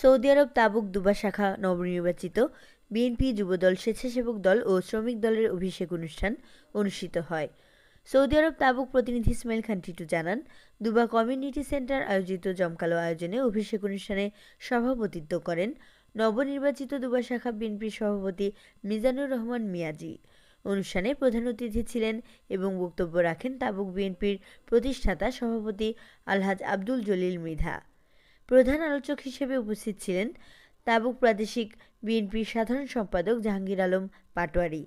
Saudi আরব তাবুক দুবা শাখা নবনির্বাচিত BNP Jubodal স্বেচ্ছাসেবক দল ও শ্রমিক দলের অভিষেক অনুষ্ঠান অনুষ্ঠিত হয়। সৌদি আরব তাবুক প্রতিনিধি ইসমাইল খান টিটু জানান, দুবা কমিউনিটি সেন্টার আয়োজিত জমকালো আয়োজনে অভিষেক অনুষ্ঠানে সভাপতিত্ব করেন নবনির্বাচিত দুবা শাখা বিএনপির সভাপতি মিজানুর রহমান মিয়াজি। অনুষ্ঠানে প্রধান অতিথি ছিলেন এবং বক্তব্য রাখেন তাবুক বিএনপির প্রতিষ্ঠাতা সভাপতি আলহাজ আব্দুল জলিল মৃধা। প্রধান আলোচক হিসেবে উপস্থিত ছিলেন তাবুক প্রাদেশিক বিএনপির সাধারণ সম্পাদক জাহাঙ্গীর আলম পাটোয়ারি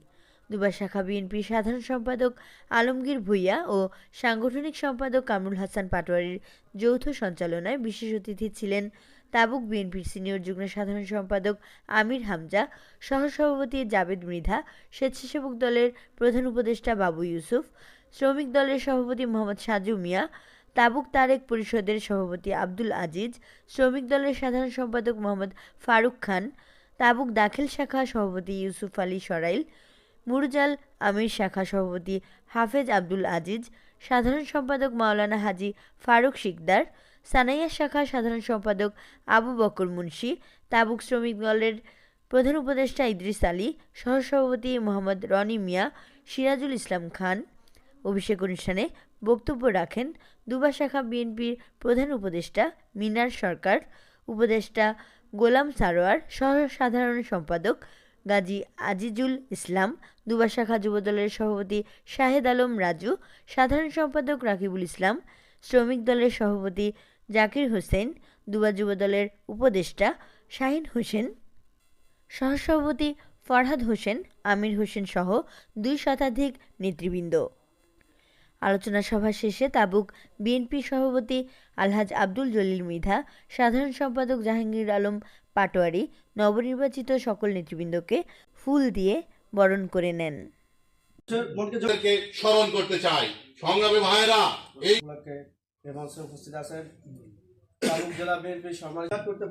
দুবা শাখা বিএনপির সাধারণ সম্পাদক আলমগীর ভুইয়া ও সাংগঠনিক সম্পাদক কামরুল হাসান পাটোয়ারির যৌথ সঞ্চালনায় বিশেষ অতিথি ছিলেন তাবুক বিএনপির সিনিয়র যুগ্ম সাধারণ সম্পাদক আমির হামজা, সহসভাপতি জাবেদ মৃধা, স্বেচ্ছাসেবক দলের প্রধান উপদেষ্টা বাবু ইউসুফ, শ্রমিক দলের সভাপতি মোহাম্মদ সাজু মিয়া তাবুক তারেক পরিষদের সভাপতি আব্দুল আজিজ, শ্রমিক দলের সাধারণ সম্পাদক মোহাম্মদ ফারুক খান, তাবুক দাখিল শাখা সভাপতি ইউসুফ আলী সরাইল, মুরজাল আমির শাখা সভাপতি হাফেজ আব্দুল আজিজ, সাধারণ সম্পাদক মাওলানা হাজি ফারুক শিকদার, সানাইয়া শাখা সাধারণ সম্পাদক আবু বকর মুন্সি, তাবুক শ্রমিক দলের প্রধান উপদেষ্টা ইদ্রিস আলী, সহসভাপতি মোহাম্মদ রনি মিয়া, সিরাজুল ইসলাম খান। অভিষেক অনুষ্ঠানে বক্তব্য রাখেন দুবা শাখা বিএনপির প্রধান উপদেষ্টা মিনার সরকার, উপদেষ্টা গোলাম সারোয়ার সহ সাধারণ সম্পাদক গাজী আজিজুল ইসলাম, দুবা শাখা যুবদলের সভাপতি শাহেদ আলম রাজু, সাধারণ সম্পাদক রাকিবুল ইসলাম, শ্রমিক দলের সভাপতি জাকির হোসেন, দুবা যুবদলের উপদেষ্টা শাহিন হোসেন, সহসভাপতি ফরহাদ হোসেন, আমির হোসেন সহ দুই শতাধিক নেতৃবৃন্দ। আলোচনা সভা শেষে তাবুক বিএনপি সভাপতি আলহাজ আব্দুল জলিল মৃধা সাধারণ সম্পাদক জাহাঙ্গীর আলম পাটোয়ারি নবনির্বাচিত সকল নেতৃবৃন্দকে ফুল দিয়ে বরণ করে নেন। স্মরণ করতে চাই। সংগ্রামী ভাইয়েরা এই উপস্থিত আছেন। জেলা বিএনপি করতে